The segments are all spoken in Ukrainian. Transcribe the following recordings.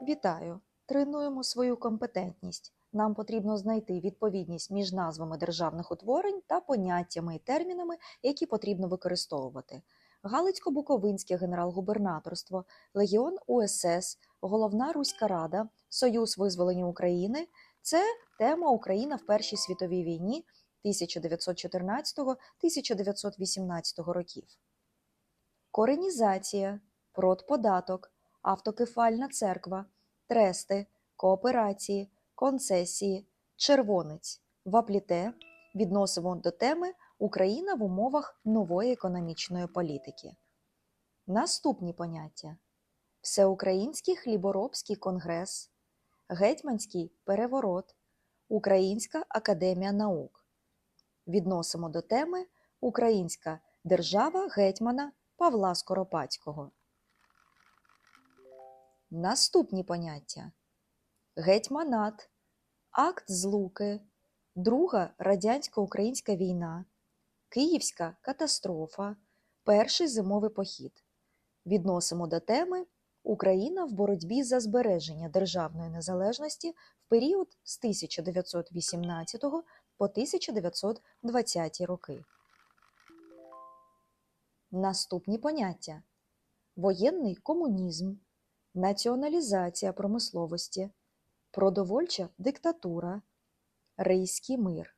Вітаю! Тренуємо свою компетентність. Нам потрібно знайти відповідність між назвами державних утворень та поняттями і термінами, які потрібно використовувати. Галицько-Буковинське генерал-губернаторство, Легіон УСС, Головна Руська Рада, Союз визволення України це тема Україна в Першій світовій війні 1914-1918 років. Коренізація, продподаток, автокефальна церква, трести, кооперації, концесії, червонець, вапліте відносимо до теми Україна в умовах нової економічної політики. Наступні поняття: Всеукраїнський хліборобський конгрес, Гетьманський переворот, Українська академія наук. Відносимо до теми Українська держава гетьмана Павла Скоропадського. Наступні поняття: гетьманат, акт злуки, Друга радянсько-українська війна, Київська катастрофа, Перший зимовий похід. Відносимо до теми Україна в боротьбі за збереження державної незалежності в період з 1918 по 1920 роки. Наступні поняття: воєнний комунізм, націоналізація промисловості, продовольча диктатура, рийський мир.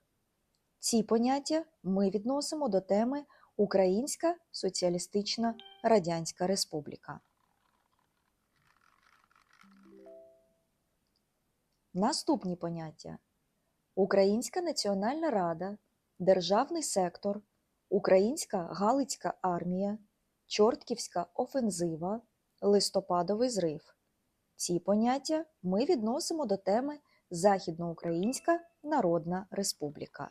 Ці поняття ми відносимо до теми Українська Соціалістична Радянська Республіка. Наступні поняття: Українська Національна Рада, Державний сектор, Українська Галицька армія, Чортківська офензива, Листопадовий зрив. Ці поняття ми відносимо до теми Західноукраїнська Народна Республіка.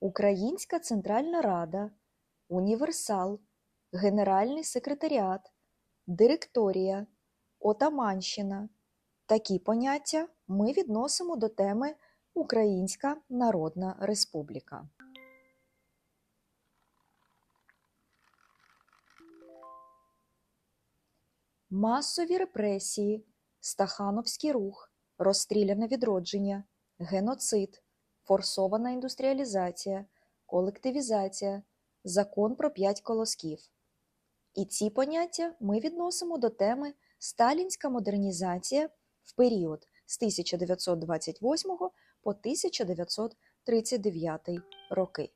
Українська Центральна Рада, Універсал, Генеральний секретаріат, Директорія, Отаманщина. Такі поняття ми відносимо до теми Українська Народна Республіка. Масові репресії, Стахановський рух, розстріляне відродження, геноцид, форсована індустріалізація, колективізація, закон про п'ять колосків. І ці поняття ми відносимо до теми Сталінська модернізація в період з 1928 по 1939 роки.